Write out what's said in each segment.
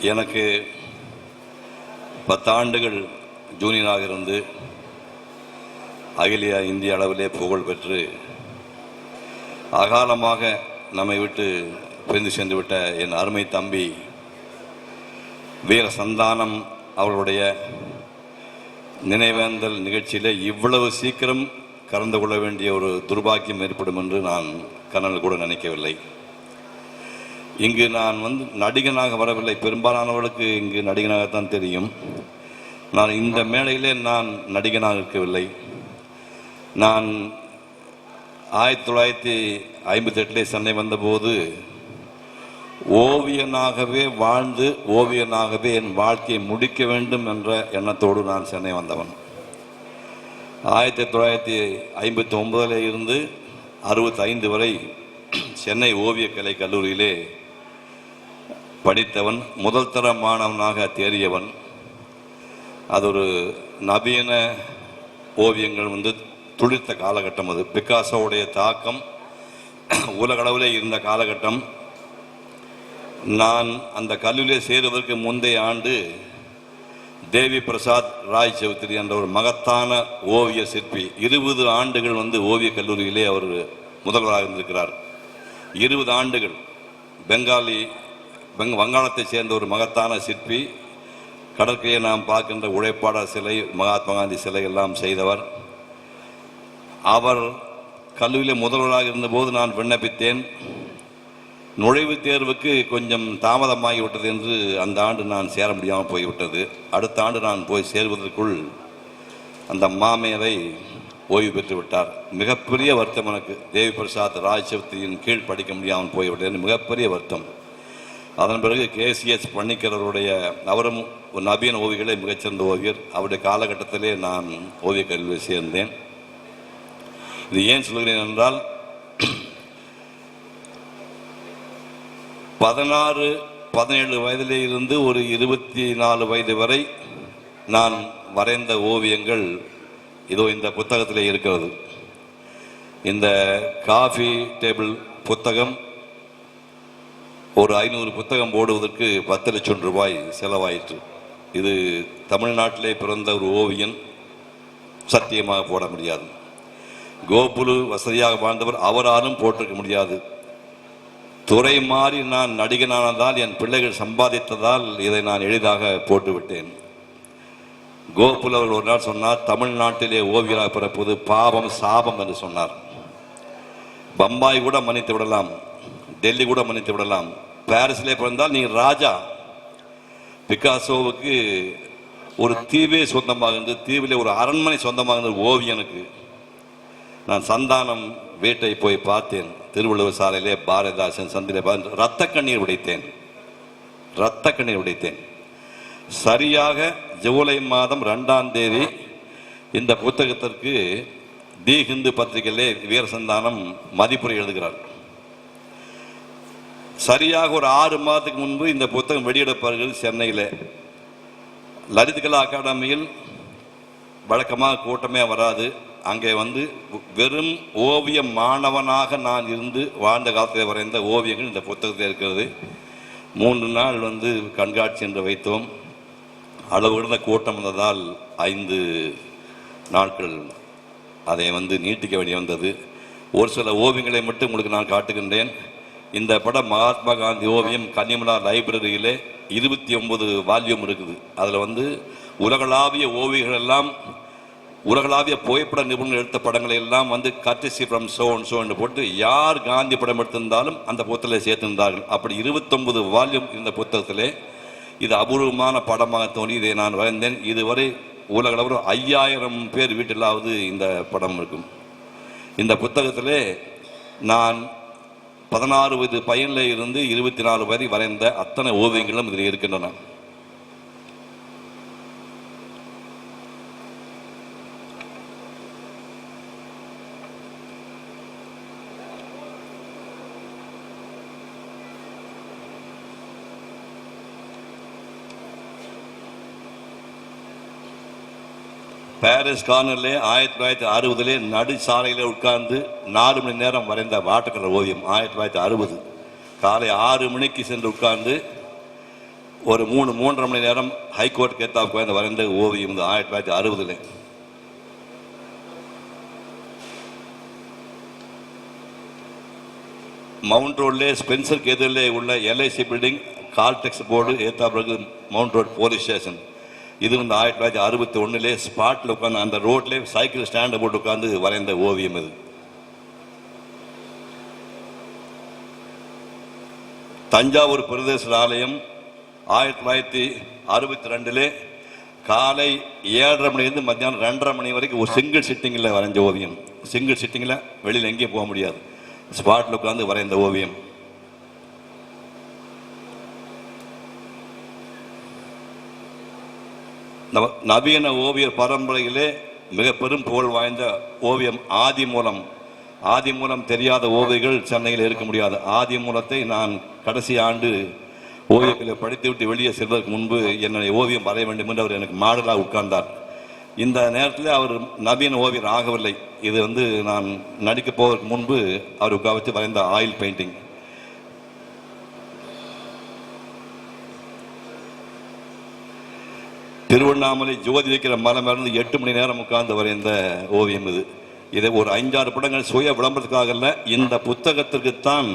எனக்கு பத்தாண்டுகள் ஜூனியராக இருந்து அகில இந்திய அளவிலே புகழ் பெற்று அகாலமாக நம்மை விட்டு பிரிந்து சென்று விட்ட என் அருமை தம்பி வீர சந்தானம் அவர்களுடைய நினைவேந்தல் நிகழ்ச்சியில் இவ்வளவு சீக்கிரம் கலந்து கொள்ள வேண்டிய ஒரு துர்பாக்கியம் ஏற்படும் என்று நான் கனல் கூட நினைக்கவில்லை. இங்கு நான் வந்து நடிகனாக வரவில்லை. பெரும்பாலானவர்களுக்கு இங்கு நடிகனாகத்தான் தெரியும். நான் இந்த மேடையிலே நான் நடிகனாக இருக்கவில்லை. நான் ஆயிரத்தி தொள்ளாயிரத்தி ஐம்பத்தி எட்டிலே சென்னை வந்தபோது ஓவியனாகவே வாழ்ந்து ஓவியனாகவே என் வாழ்க்கையை முடிக்க வேண்டும் என்ற எண்ணத்தோடு நான் சென்னை வந்தவன். ஆயிரத்தி தொள்ளாயிரத்தி ஐம்பத்தி ஒன்பதில் இருந்து அறுபத்தி ஐந்து வரை சென்னை ஓவியக்கலை கல்லூரியிலே படித்தவன் முதல் தர மாணவனாக தேறியவன். அது ஒரு நவீன ஓவியங்கள் வந்து துளிர்த்த காலகட்டம் அது. பிக்காசோவுடைய தாக்கம் உலகளவில் இருந்த காலகட்டம். நான் அந்த கல்லூரியில் சேருவதற்கு முந்தைய ஆண்டு தேவி பிரசாத் ராய் சௌத்ரி என்ற ஒரு மகத்தான ஓவிய சிற்பி இருபது ஆண்டுகள் வந்து ஓவிய கல்லூரியிலே அவர் முதல்வராக இருந்திருக்கிறார். இருபது ஆண்டுகள் பெங்காலி பெங் வங்காளத்தை சேர்ந்த ஒரு மகத்தான சிற்பி கடற்கரையை நாம் பார்க்கின்ற உழைப்பாளர் சிலை மகாத்மா காந்தி சிலை எல்லாம் செய்தவர். அவர் கல்லூரியில் முதல்வராக இருந்தபோது நான் விண்ணப்பித்தேன். நுழைவுத் தேர்வுக்கு கொஞ்சம் தாமதமாகிவிட்டது என்று அந்த ஆண்டு நான் சேர முடியாமல் போய்விட்டது. அடுத்த ஆண்டு நான் போய் சேர்வதற்குள் அந்த மாமேரை ஓய்வு பெற்று விட்டார் மிகப்பெரிய வருத்தம் எனக்கு. தேவி பிரசாத் ராஜசக்தியின் கீழ் படிக்க முடியாமல் போய்விட்டது. மிகப்பெரிய வருத்தம். அதன் பிறகு கேசிஎஸ் பணிக்கரருடைய அவரும் ஒரு நவீன ஓவியர்களே மிகச்சிறந்த ஓவியர். அவருடைய காலகட்டத்திலே நான் ஓவியக் கல்வியில் சேர்ந்தேன். இது ஏன் சொல்கிறேன் என்றால் பதினாறு பதினேழு வயதிலே இருந்து ஒரு இருபத்தி நாலு வயது வரை நான் வரைந்த ஓவியங்கள் இதோ இந்த புத்தகத்தில் இருக்கிறது. இந்த காஃபி டேபிள் புத்தகம் ஒரு ஐநூறு புத்தகம் போடுவதற்கு பத்து லட்சம் ரூபாய் செலவாயிற்று. இது தமிழ்நாட்டிலே பிறந்த ஒரு ஓவியன் சத்தியமாக போட முடியாது. கோகுலு வசதியாக வாழ்ந்தவர் அவராலும் போட்டிருக்க முடியாது. துறை மாறி நான் நடிகனானதால் என் பிள்ளைகள் சம்பாதித்ததால் இதை நான் எளிதாக போட்டுவிட்டேன். கோகுல் அவர் ஒரு நாள் சொன்னார் தமிழ்நாட்டிலே ஓவியராக பிறப்பது பாவம் சாபம் என்று சொன்னார். பம்பாய் கூட மன்னித்து விடலாம். டெல்லி கூட மன்னித்து விடலாம். பாரிஸ்லே பிறந்தால் நீ ராஜா. பிகாசோவுக்கு ஒரு தீவே சொந்தமாக இருந்தது தீவிலே ஒரு அரண்மனை சொந்தமாக இருந்தது ஓவியனுக்கு. நான் சந்தானம் வீட்டை போய் பார்த்தேன் திருவள்ளுவர் சாலையிலே பாரதிதாசன் சந்திலே பார்த்து ரத்த கண்ணீர் உடைத்தேன். ரத்த கண்ணீர் உடைத்தேன். சரியாக ஜூலை மாதம் ரெண்டாம் தேதி இந்த புத்தகத்திற்கு தி ஹிந்து பத்திரிகையிலே வீரசந்தானம் மதிப்புரை எழுதுகிறார். சரியாக ஒரு ஆறு மாதத்துக்கு முன்பு இந்த புத்தகம் வெளியிடப்பார்கள் சென்னையில். லலித் கலா அகாடமியில் வழக்கமாக கூட்டமே வராது. அங்கே வந்து வெறும் ஓவிய மாணவனாக நான் இருந்து வாழ்ந்த காலத்தில் வரைந்த ஓவியங்கள் இந்த புத்தகத்தில் இருக்கிறது. மூன்று நாள் வந்து கண்காட்சி என்று வைத்தோம். அளவுகிடந்த கூட்டம் வந்ததால் ஐந்து நாட்கள் அதை வந்து நீட்டிக்க வேண்டி வந்தது. ஒரு சில ஓவியங்களை மட்டும் உங்களுக்கு நான் காட்டுகின்றேன். இந்த படம் மகாத்மா காந்தி ஓவியம் கன்னிமலா லைப்ரரியிலே இருபத்தி ஒம்பது வால்யூம் இருக்குது. அதில் வந்து உலகளாவிய ஓவியர்கள் எல்லாம் உலகளாவிய புகைப்பட நிபுணர்கள் எடுத்த படங்களை எல்லாம் வந்து கர்டிசி ஃப்ரம் சோன் சோன்னு போட்டு யார் காந்தி படம் எடுத்திருந்தாலும் அந்த புத்தகத்தில் சேர்த்திருந்தார்கள். அப்படி இருபத்தொம்பது வால்யூம் இந்த புத்தகத்திலே இது அபூர்வமான படமாக தோணி இதை நான் வரைந்தேன். இதுவரை உலகளவில் ஐயாயிரம் பேர் வீட்டிலாவது இந்த படம் இருக்கும். இந்த புத்தகத்திலே நான் பதினாறு வயது பையனில் இருந்து இருபத்தி நாலு வரை வரைந்த அத்தனை ஓவியங்களும் இதில் இருக்கின்றன. பாரிஸ் கார்னர்லே ஆயிரத்தி தொள்ளாயிரத்தி அறுபதுலே நடு சாலையில் உட்கார்ந்து நாலு மணி நேரம் வரைந்த வாட்டக்கலர் ஓவியம் ஆயிரத்தி தொள்ளாயிரத்தி அறுபது. காலை ஆறு மணிக்கு சென்று உட்கார்ந்து ஒரு மூணு மூன்றரை மணி நேரம் ஹைகோர்ட் கேத்தாவுக்கு குழந்தை வரைந்த ஓவியம் இந்த ஆயிரத்தி தொள்ளாயிரத்தி அறுபதுல. மவுண்ட் ரோட்லே ஸ்பென்சருக்கு எதிரிலே உள்ள எல்ஐசி பில்டிங் கால்டெக்ஸ் போர்டு ஏத்தா பிறகு மவுண்ட் ரோட் போலீஸ் ஸ்டேஷன் இது வந்து ஆயிரத்தி தொள்ளாயிரத்தி அறுபத்தி ஒன்றுலே ஸ்பாட்டில் உட்காந்து அந்த ரோட்லேயே சைக்கிள் ஸ்டாண்டை போட்டு உட்காந்து வரைந்த ஓவியம் இது. தஞ்சாவூர் பிரதேச ஆலயம் ஆயிரத்தி தொள்ளாயிரத்தி அறுபத்தி ரெண்டுலே காலை ஏழரை மணிலேருந்து மத்தியானம் ரெண்டரை மணி வரைக்கும் ஒரு சிங்கிள் சிட்டிங்கில் வரைஞ்ச ஓவியம். சிங்கிள் சிட்டிங்கில் வெளியில் எங்கேயும் போக முடியாது. ஸ்பாட்டில் உட்காந்து வரைந்த ஓவியம். நவீன ஓவியர் பரம்பரையிலே மிக பெரும் புகழ் வாய்ந்த ஓவியம் ஆதி மூலம் ஆதி மூலம் தெரியாத ஓவியர்கள் சென்னையில் இருக்க முடியாது. ஆதி மூலத்தை நான் கடைசி ஆண்டு ஓவியங்களை படித்துவிட்டு வெளியே செல்வதற்கு முன்பு என்னுடைய ஓவியம் வரைய வேண்டும் என்று அவர் எனக்கு மாடலாக உட்கார்ந்தார். இந்த நேரத்தில் அவர் நவீன ஓவியர் ஆகவில்லை. இது வந்து நான் நடிக்க போவதற்கு முன்பு அவர் உட்கார வச்சு வரைந்த ஆயில் பெயிண்டிங். திருவண்ணாமலை ஜோதி வைக்கிற மரம் மேலிருந்து எட்டு மணி நேரம் உட்கார்ந்து வரைந்த ஓவியம் இது. இதை ஒரு ஐந்தாறு படங்கள் சுய விளம்பரத்துக்காக இல்லை இந்த புத்தகத்திற்குத்தான்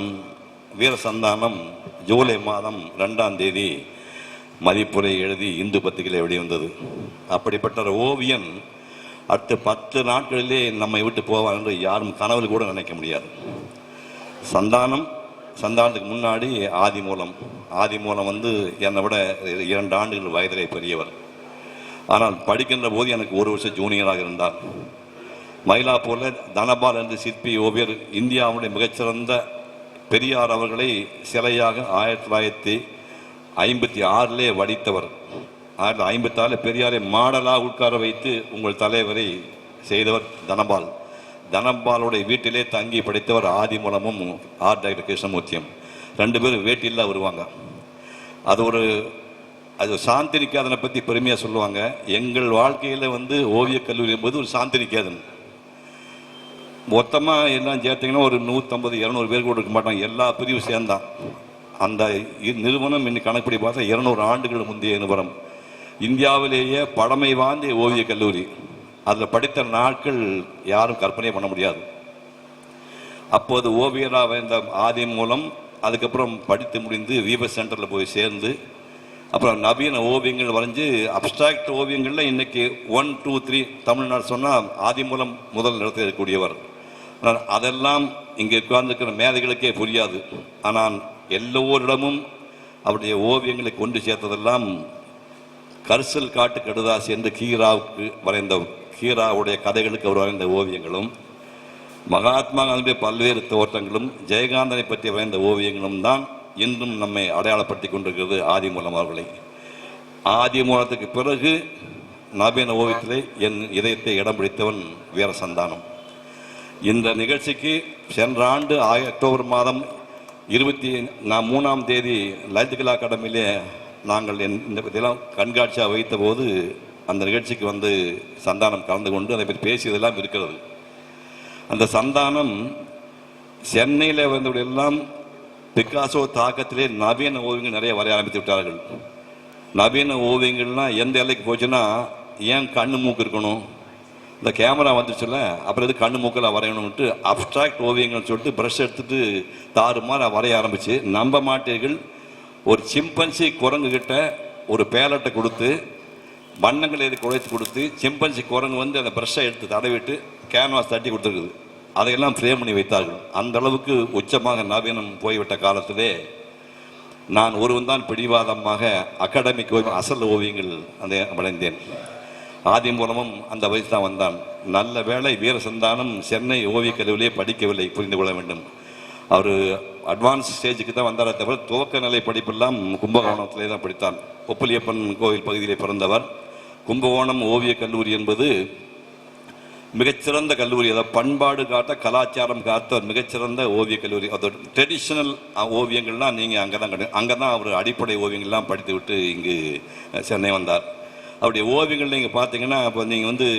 வீர சந்தானம் ஜூலை மாதம் ரெண்டாம் தேதி மதிப்புரை எழுதி இந்து பத்திரிகையில் வெளிவந்தது அப்படிப்பட்ட ஒரு ஓவியன் அடுத்த பத்து நாட்களிலே நம்மை விட்டு போவான் என்று யாரும் கனவில் கூட நினைக்க முடியாது. சந்தானம் சந்தானத்துக்கு முன்னாடி ஆதி மூலம் ஆதி மூலம் வந்து என்னை விட இரண்டு ஆண்டுகள் வயதிலே பெரியவர். ஆனால் படிக்கின்ற போது எனக்கு ஒரு வருஷம் ஜூனியராக இருந்தார். மயிலாப்பூரில் தனபால் என்ற சிற்பி ஓவியர் இந்தியாவுடைய மிகச்சிறந்த பெரியார் அவர்களை சிலையாக ஆயிரத்தி தொள்ளாயிரத்தி ஐம்பத்தி ஆறிலே வடித்தவர். ஆயிரத்தி ஐம்பத்தி ஆறில் பெரியாரை மாடலாக உட்கார வைத்து உங்கள் தலைவரை செய்தவர் தனபால். தனபாலுடைய வீட்டிலே தங்கி படித்தவர் ஆதிமூலமும் ஆர். டாக்டர் கிருஷ்ணமூர்த்தியும் ரெண்டு பேரும் வேட்டியில் வருவாங்க. அது ஒரு அது சாந்தி நிகேதனை பற்றி பெருமையாக சொல்லுவாங்க. எங்கள் வாழ்க்கையில் வந்து ஓவியக் கல்லூரி என்பது ஒரு சாந்தி நிகேதன் மொத்தமாக எல்லாம் சேர்த்தீங்கன்னா ஒரு நூற்றம்பது இரநூறு பேர் கூட இருக்க மாட்டாங்க. எல்லா பிரிவும் சேர்ந்தான். அந்த நிறுவனம் இன்னைக்கு கணக்குப்படி பார்த்தா இரநூறு ஆண்டுகள் முந்தைய நிறுவனம். இந்தியாவிலேயே பழமை வாய்ந்த ஓவியக் கல்லூரி. அதில் படித்த நாட்கள் யாரும் கற்பனையே பண்ண முடியாது. அப்போது ஓவியராக வந்த ஆதி மூலம் அதுக்கப்புறம் படித்து முடிந்து வீபஸ் சென்டரில் போய் சேர்ந்து அப்புறம் நவீன ஓவியங்கள் வரைஞ்சு அப்டிராக்ட் ஓவியங்களில் இன்னைக்கு ஒன் டூ த்ரீ தமிழ்நாடு சொன்னால் ஆதி மூலம் முதல் இடத்தில் ஆனால் அதெல்லாம் இங்கே உட்கார்ந்துருக்கிற மேதைகளுக்கே புரியாது. ஆனால் எல்லோரிடமும் அவருடைய ஓவியங்களை கொண்டு சேர்த்ததெல்லாம் கரிசல் காட்டு கடுதாசி என்று கீராவுக்கு வரைந்த கீராவுடைய கதைகளுக்கு அவர் வரைந்த ஓவியங்களும் மகாத்மா காந்தி பல்வேறு தோற்றங்களும் ஜெயகாந்தனை பற்றி வரைந்த ஓவியங்களும் தான் இன்றும் நம்மை அடையாளப்படுத்தி கொண்டிருக்கிறது ஆதிமூலம் அவர்களை. ஆதிமூலத்துக்கு பிறகு நவீன ஓவியத்திலே என் இதயத்தை இடம் பிடித்தவன் வீர சந்தானம் இந்த நிகழ்ச்சிக்கு சென்ற ஆண்டு அக்டோபர் மாதம் இருபத்தி நான் மூணாம் தேதி லலித் கலா அகாடமியிலே நாங்கள் என்- இந்த இதெல்லாம் கண்காட்சியாக வைத்தபோது அந்த நிகழ்ச்சிக்கு வந்து சந்தானம் கலந்து கொண்டு அதை பற்றி பேசியதெல்லாம் இருக்கிறது. அந்த சந்தானம் சென்னையில் வந்தவர்கள் எல்லாம் பிக்காசோ தாக்கத்திலே நவீன ஓவியங்கள் நிறைய வரைய ஆரம்பித்து விட்டார்கள். நவீன ஓவியங்கள்லாம் எந்த எல்லைக்கு போச்சுன்னா ஏன் கண்ணு மூக்கு இருக்கணும்? இந்த கேமரா வந்துச்சுல்ல அப்புறம் எது கண்ணு மூக்கில் வரையணும்ட்டு அப்ட்ராக்ட் ஓவியங்கள்னு சொல்லிட்டு ப்ரஷ் எடுத்துட்டு தாறுமாறு வரைய ஆரம்பிச்சு நம்ப மாட்டீர்கள். ஒரு சிம்பன்சி குரங்கு கிட்ட ஒரு பேலட்டை கொடுத்து வண்ணங்களை இதுக்கு உழைத்து கொடுத்து சிம்பன்சி குரங்கு வந்து அந்த ப்ரஷ்ஷை எடுத்து தடவிட்டு கேன்வாஸ் தட்டி கொடுத்துருக்குது. அதையெல்லாம் ஃப்ரேம் பண்ணி வைத்தார்கள். அந்த அளவுக்கு உச்சமாக நவீனம் போய்விட்ட காலத்திலே நான் ஒருவன் தான் பிடிவாதமாக அகாடமிக் ஓவியம் அசல் ஓவியங்கள் அந்த வளைந்தேன் ஆதி மூலமும் அந்த வயசு தான் வந்தான். நல்ல வேளை வீர சந்தானம் சென்னை ஓவியக் கல்லூரியிலே படிக்கவில்லை புரிந்து கொள்ள வேண்டும். அவர் அட்வான்ஸ் ஸ்டேஜுக்கு தான் வந்தாரே தவிர துவக்க நிலை படிப்பெல்லாம் கும்பகோணத்திலே தான் படித்தான். ஒப்பலியப்பன் கோவில் பகுதியிலே பிறந்தவர். கும்பகோணம் ஓவியக் கல்லூரி என்பது மிகச்சிறந்த கல்லூரி அதாவது பண்பாடு காட்ட கலாச்சாரம் காத்த ஒரு மிகச்சிறந்த ஓவியக் கல்லூரி. அதோட ட்ரெடிஷ்னல் ஓவியங்கள்லாம் நீங்கள் அங்கே தான் கிடையாது அங்கே தான் அவர் அடிப்படை ஓவியங்கள்லாம் படித்து விட்டு இங்கு சென்னை வந்தார். அவருடைய ஓவியங்கள் நீங்கள் பார்த்தீங்கன்னா இப்போ நீங்கள் வந்து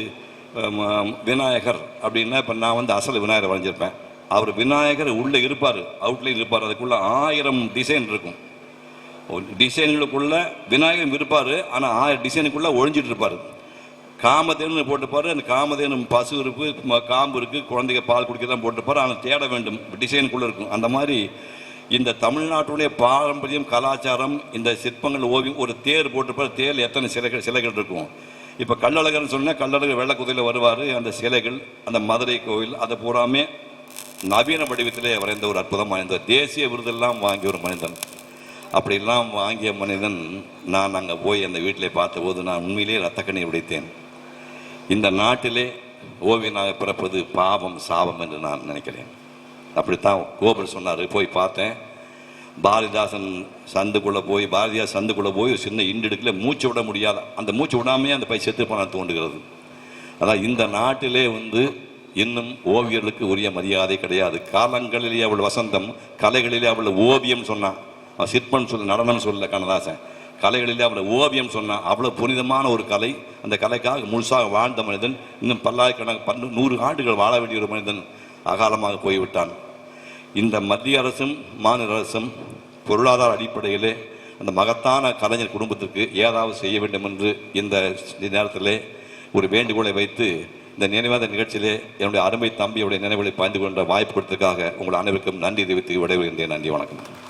விநாயகர் அப்படின்னா இப்போ நான் வந்து அசல் விநாயகர் வரைஞ்சிருப்பேன். அவர் விநாயகர் உள்ளே இருப்பார் அவுட்லைன் இருப்பார் அதுக்குள்ள ஆயிரம் டிசைன் இருக்கும். ஒரு டிசைன்களுக்குள்ள விநாயகர் இருப்பார் ஆனால் ஆயிரம் டிசைனுக்குள்ளே ஒழிஞ்சிட்டு இருப்பார். காமதேனு போட்டுப்பாரு அந்த காமதேனும் பசு இருக்கு காம்பு இருக்குது குழந்தைங்க பால் குடிக்க தான் போட்டுப்பாரு ஆனால் தேட வேண்டும். டிசைனுக்குள்ளே இருக்கும். அந்த மாதிரி இந்த தமிழ்நாட்டுடைய பாரம்பரியம் கலாச்சாரம் இந்த சிற்பங்கள் ஓவியம் ஒரு தேர் போட்டுப்பார் தேர் எத்தனை சிலைகள் சிலைகள் இருக்கும். இப்போ கள்ளழகர்னு சொன்னால் கள்ளழகர் வெள்ளை வருவார் அந்த சிலைகள் அந்த மதுரை கோவில் அதை பூராமே நவீன வடிவத்திலே வரைந்த ஒரு அற்புதம் வாய்ந்த தேசிய விருதெல்லாம் வாங்கிய ஒரு மனிதன். அப்படிலாம் வாங்கிய மனிதன் நான் அங்கே போய் அந்த வீட்டில் பார்த்தபோது நான் உண்மையிலேயே ரத்தக்கண்ணை உடைத்தேன். இந்த நாட்டிலே ஓவியனாக பிறப்பது பாவம் சாபம் என்று நான் நினைக்கிறேன். அப்படித்தான் கோபர் சொன்னார் போய் பார்த்தேன். பாரதிதாசன் சந்துக்குள்ளே போய் பாரதியார் சந்துக்குள்ளே போய் சின்ன இண்டெடுக்கல மூச்சு விட முடியாத அந்த மூச்சு விடாமையே அந்த பை செத்து போன தோன்றுகிறது. அதான் இந்த நாட்டிலே வந்து இன்னும் ஓவியர்களுக்கு உரிய மரியாதை கிடையாது. காலங்களிலே அவள் வசந்தம் கலைகளிலே அவள் ஓவியம் சொன்னான். அவன் சிற்பம் சொல்ல நடனம் சொல்ல கண்ணதாசன். கலைகளில் அவளை ஓவியம் சொன்னான் அவ்வளோ புனிதமான ஒரு கலை. அந்த கலைக்காக முழுசாக வாழ்ந்த மனிதன் இன்னும் பல்லாயிரக்கணக்கு பன்னு நூறு ஆண்டுகள் வாழ வேண்டிய ஒரு மனிதன் அகாலமாக போய்விட்டான். இந்த மத்திய அரசும் மாநில அரசும் பொருளாதார அடிப்படையிலே அந்த மகத்தான கலைஞர் குடும்பத்திற்கு ஏதாவது செய்ய வேண்டும் என்று இந்த நேரத்திலே ஒரு வேண்டுகோளை வைத்து இந்த நினைவாத நிகழ்ச்சியிலே என்னுடைய அருமை தம்பியுடைய நினைவுகளை பகிர்ந்து கொண்ட வாய்ப்பு கொடுத்ததுக்காக உங்கள் அனைவருக்கும் நன்றி தெரிவித்து விடைபெறுகின்றேன். நன்றி வணக்கம்.